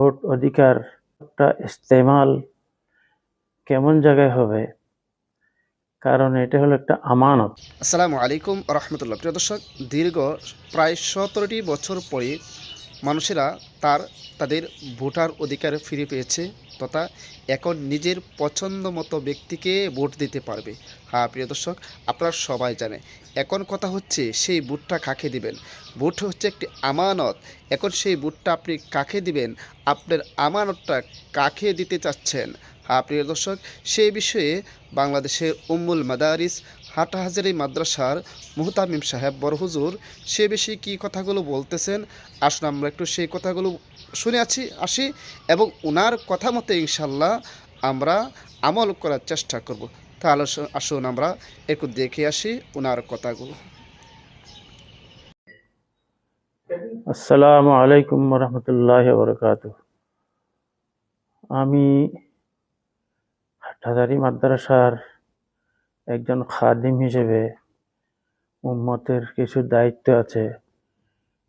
Vote অধিকারটা ইস্তেমাল কেমন জায়গায় হবে? কারণ এটা হলো একটা আমানত। আসসালামু আলাইকুম রহমতুল্লাহ। প্রিয় দর্শক, দীর্ঘ প্রায় সতেরোটি বছর পরে মানুষেরা তার, তাদের ভোটার অধিকার ফিরে পেয়েছে তথা এখন নিজের পছন্দ মতো ব্যক্তিকে ভোট দিতে পারবে। হ্যাঁ প্রিয় দর্শক, আপনারা সবাই জানে এখন কথা হচ্ছে সেই ভোটটা কাকে দিবেন? ভোট হচ্ছে একটি আমানত। এখন সেই ভোটটা আপনি কাকে দিবেন? আপনার আমানতটা কাকে দিতে চাচ্ছেন? হ্যাঁ প্রিয় দর্শক, সেই বিষয়ে বাংলাদেশের উম্মুল মাদারিস হাটাহাজারি মাদ্রাসার মুহতামিম সাহেব বড়হুজুর সে বেশি কী কথাগুলো বলতেছেন? আসুন আমরা একটু সেই কথাগুলো শুনে আছি, আসি এবং ওনার কথা মতো ইনশাল্লাহ আমরা আমল করার চেষ্টা করব। তাহলে আসুন আমরা একটু দেখে আসি ওনার কথাগুলো। আসসালামু আলাইকুম রহমতুল্লাহ বরকাত আমি হাটহাজারি মাদ্রাসার একজন খাদিম হিসেবে উম্মতের কিছু দায়িত্ব আছে,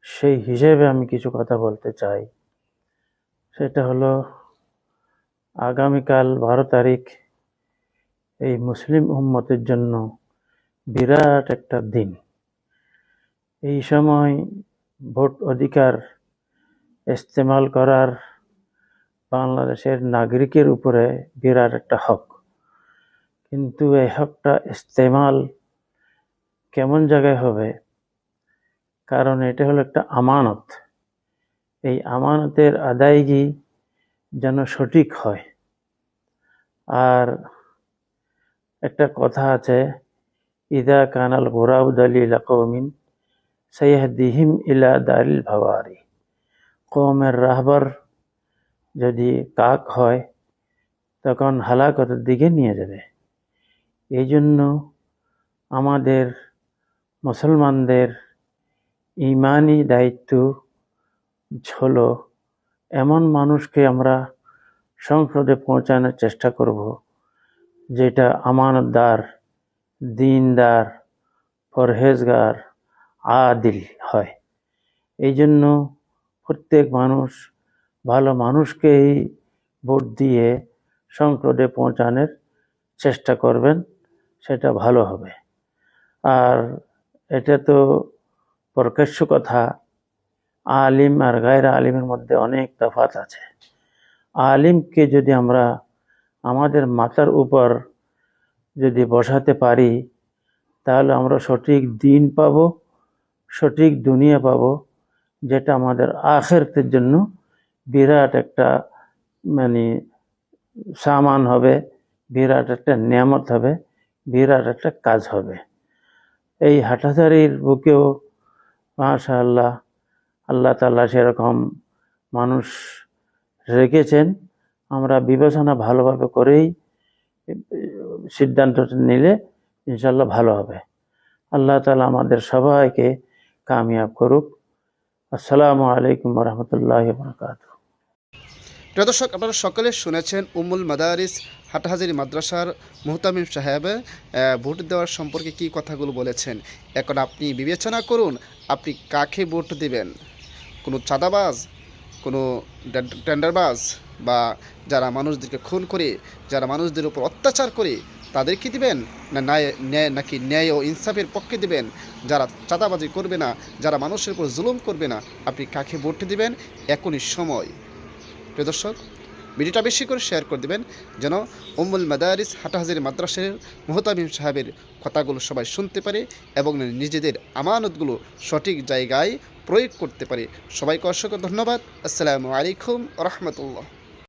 সেই হিসেবে আমি কিছু কথা বলতে চাই। সেটা হলো, আগামীকাল বারো তারিখ এই মুসলিম উম্মতের জন্য বিরাট একটা দিন। এই সময় ভোট অধিকার ইস্তেমাল করার বাংলাদেশের নাগরিকের উপরে বিরাট একটা হক। কিন্তু এই হকটা ইস্তেমাল কেমন জায়গায় হবে? কারণ এটা হলো একটা আমানত। এই আমানতের আদায়গি যেন সঠিক হয়। আর একটা কথা আছে, ইদা কানাল গোরাব দলিল কৌমিন সৈয়দিহিম ইলা দারিল ভাওয়ারি। কৌমের রাহবার যদি কাক হয়, তখন হালাকতের দিকে নিয়ে যাবে। এই জন্য আমাদের মুসলমানদের ইমানি দায়িত্ব হলো এমন মানুষকে আমরা সংসদে পৌঁছানোর চেষ্টা করব, যেটা আমানতদার, দিনদার, পরহেজগার, আদিল হয়। এই জন্য প্রত্যেক মানুষ, ভালো মানুষকেই ভোট দিয়ে সংসদে পৌঁছানোর চেষ্টা করবেন। সেটা ভালো হবে। আর এটা তো প্রকাশ্য কথা। আলিম আর গায়রা আলিমের মধ্যে অনেক তফাৎ আছে। আলিমকে যদি আমরা আমাদের মাথার উপর যদি বসাতে পারি, তাহলে আমরা সঠিক দিন পাব, সঠিক দুনিয়া পাবো, যেটা আমাদের আখেরতের জন্য বিরাট একটা মানে সামান হবে, বিরাট একটা নিয়ামত হবে। বিরাট একটা কাজ হবে। এই হাটাজারির বুকেও মাশা আল্লাহ আল্লাহ তাল্লাহ সেরকম মানুষ রেখেছেন। আমরা বিবেচনা ভালোভাবে করেই সিদ্ধান্তটা নিলে ইনশাল্লাহ ভালো হবে। আল্লাহ তালা আমাদের সবাইকে কামিয়াব করুক। আসসালামু আলাইকুম রহমতুল্লাহ বরকাত প্রিয় দর্শক, আপনারা সকলে শুনেছেন উমুল মাদারিস হাটহাজারি মাদ্রাসার মুহতামিম সাহেব ভোট দেওয়ার সম্পর্কে কি কথাগুলো বলেছেন? এখন আপনি বিবেচনা করুন, আপনি কাকে ভোট দেবেন? কোনো চাঁদাবাজ, কোনো টেন্ডারবাজ, বা যারা মানুষদেরকে খুন করে, যারা মানুষদের উপর অত্যাচার করে তাদেরকে দিবেন? না ন্যায় ন্যায়, নাকি ন্যায় ও ইনসাফের পক্ষে দিবেন? যারা চাঁদাবাজি করবে না, যারা মানুষের উপর জুলুম করবে না, আপনি কাকে ভোট দিবেন? এখনই সময়। প্রিয় দর্শক, ভিডিওটা বেশি করে শেয়ার করে দেবেন যেন উম্মুল মাদারিস হাটাহাজির মাদ্রাসের মোহতামিম সাহেবের কথাগুলো সবাই শুনতে পারে এবং নিজেদের আমানতগুলো সঠিক জায়গায় প্রয়োগ করতে পারে। সবাইকে অসংখ্য ধন্যবাদ। আসসালামু আলাইকুম রহমতুল্লাহ।